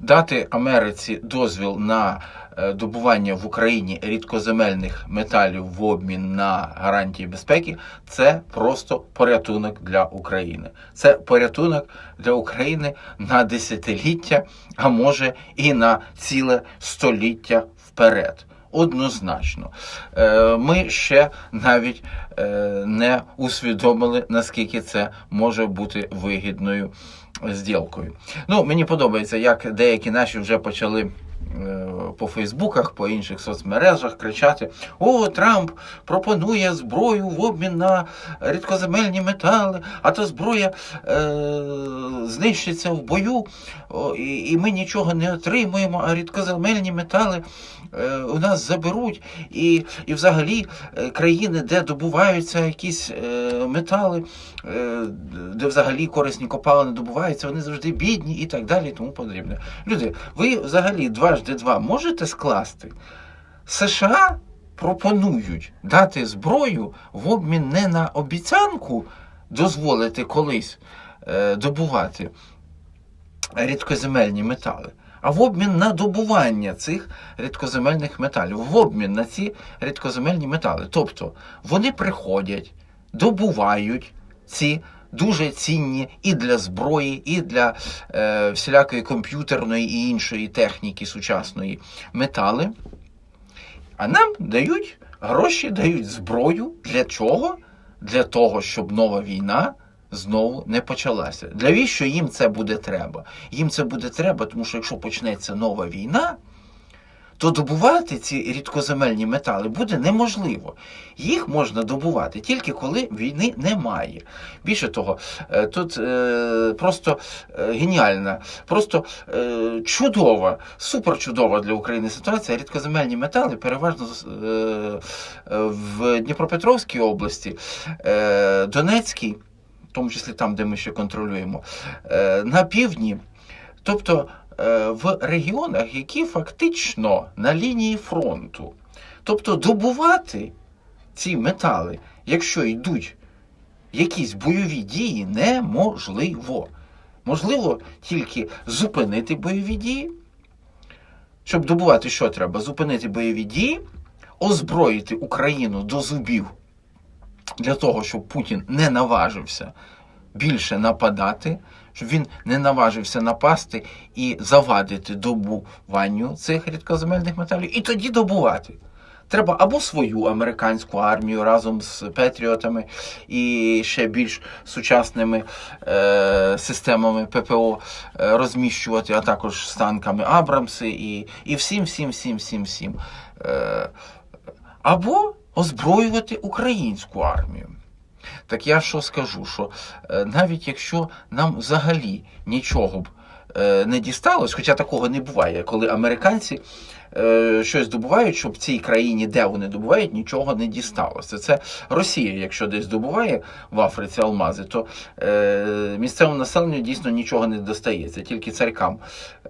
дати Америці дозвіл на е, добування в Україні рідкоземельних металів в обмін на гарантії безпеки це просто порятунок для України. Це порятунок для України на десятиліття, а може і на ціле століття вперед. Однозначно, Е, ми ще навіть е, не усвідомили, наскільки це може бути вигідною зділкою. Ну, мені подобається, як деякі наші вже почали е, Е, по Фейсбуках, по інших соцмережах кричати: О, Трамп пропонує зброю в обмін на рідкоземельні метали, а то зброя е, знищиться в бою, о, і, і ми нічого не отримуємо, а рідкоземельні метали е, у нас заберуть. І і взагалі е, країни, де добуваються якісь е, метали, е, де взагалі корисні копали не добуваються, вони завжди бідні і так далі. і тому подібне. Люди, ви взагалі два. Кажди-два можете скласти? США пропонують дати зброю в обмін не на обіцянку дозволити колись е, добувати рідкоземельні метали. А в обмін на добування цих рідкоземельних металів, в обмін на ці рідкоземельні метали. Тобто вони приходять, добувають ці дуже цінні і для зброї, і для е, всілякої комп'ютерної і іншої техніки сучасної метали. А нам дають гроші, дають зброю. Для чого? Для того, щоб нова війна знову не почалася. Для що їм це буде треба? Їм це буде треба, тому що якщо почнеться нова війна, то добувати ці рідкоземельні метали буде неможливо. Їх можна добувати тільки коли війни немає. Більше того, е, тут е, просто е, геніальна, просто е, чудова, суперчудова для України ситуація. Рідкоземельні метали переважно е, в Дніпропетровській області, е, Донецькій, в тому числі там, де ми ще контролюємо, е, на півдні. Тобто в регіонах, які фактично на лінії фронту. Тобто добувати ці метали, якщо йдуть якісь бойові дії, неможливо. Можливо тільки зупинити бойові дії. Щоб добувати, що треба? Зупинити бойові дії, озброїти Україну до зубів для того, щоб Путін не наважився більше нападати, щоб він не наважився напасти і завадити добуванню цих рідкоземельних металів, і тоді добувати. Треба або свою американську армію разом з Петріотами і ще більш сучасними е, системами ППО е, розміщувати, а також з танками Абрамси і, і всім, всім, всім, всім, всім. Е, або озброювати українську армію. Так я що скажу, що е, навіть якщо нам взагалі нічого б не дісталось, хоча такого не буває, коли американці е, щось добувають, щоб в цій країні, де вони добувають, нічого не дісталося. Це Росія, якщо десь добуває в Африці алмази, то е, місцевому населенню дійсно нічого не достається, тільки царькам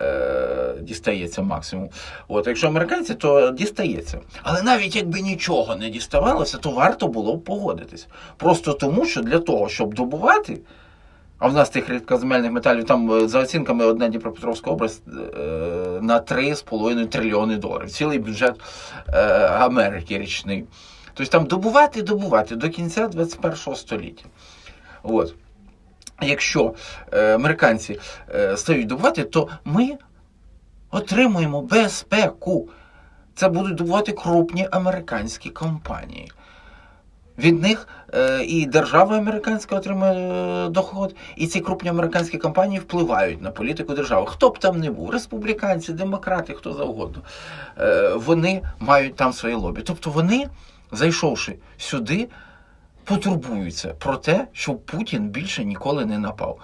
е, дістається максимум. От, якщо американці, то дістається. Але навіть якби нічого не діставалося, то варто було б погодитись. Просто тому, що для того, щоб добувати. А в нас тих рідкоземельних металів там е, за оцінками одна Дніпропетровська область е, на 3,5 трильйони доларів. Цілий бюджет е, Америки річний. Тобто там добувати, добувати до кінця 21 століття. От. Якщо американці стають добувати, то ми отримуємо безпеку. Це будуть добувати крупні американські компанії. Від них е, і держава американська отримує е, доход, і ці крупні американські компанії впливають на політику держави. Хто б там не був, республіканці, демократи, хто завгодно, е, вони мають там своє лобі. Тобто вони, зайшовши сюди, потурбуються про те, щоб Путін більше ніколи не напав.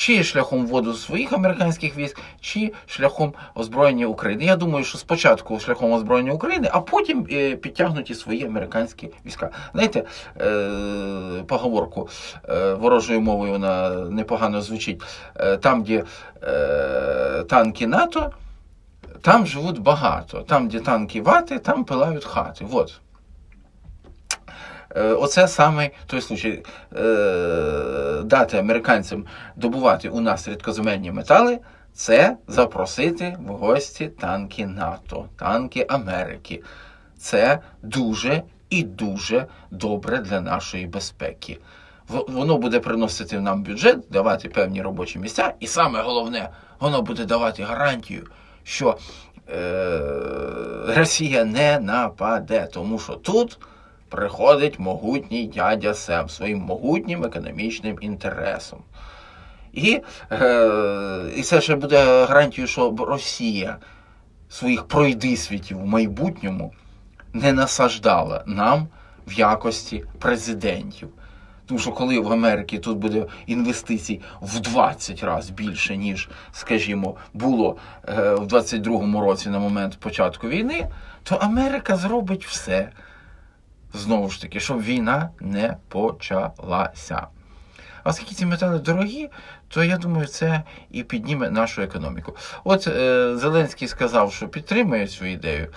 Чи шляхом вводу своїх американських військ, чи шляхом озброєння України. Я думаю, що спочатку шляхом озброєння України, а потім е, підтягнуті свої американські війська. Знаєте, е, поговорку е, ворожою мовою вона непогано звучить. Там, де танки НАТО, там живуть багато. Там, де танки вати, там пилають хати. Вот. Е, Оце саме той случай. Е, Дати американцям добувати у нас рідкоземельні метали це запросити в гості танки НАТО, танки Америки. Це дуже і дуже добре для нашої безпеки. Воно буде приносити нам бюджет, давати певні робочі місця, і саме головне, воно буде давати гарантію, що е, Росія не нападе, тому що тут приходить могутній дядя Сем своїм могутнім економічним інтересом. І, е, і це ще буде гарантією, що Росія своїх пройдисвітів в майбутньому не насаждала нам в якості президентів. Тому що коли в Америці тут буде інвестицій в 20 разів більше, ніж, скажімо, було е, в 22-му році на момент початку війни, то Америка зробить все знову ж таки, щоб війна не почалася. Оскільки ці метали дорогі, то я думаю, це і підніме нашу економіку. От е, Зеленський сказав, що підтримує цю ідею.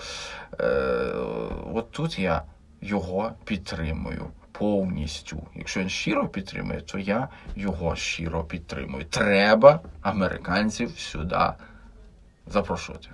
Е, от тут я його підтримую повністю. Якщо він щиро підтримує, то я його щиро підтримую. Треба американців сюди запрошувати.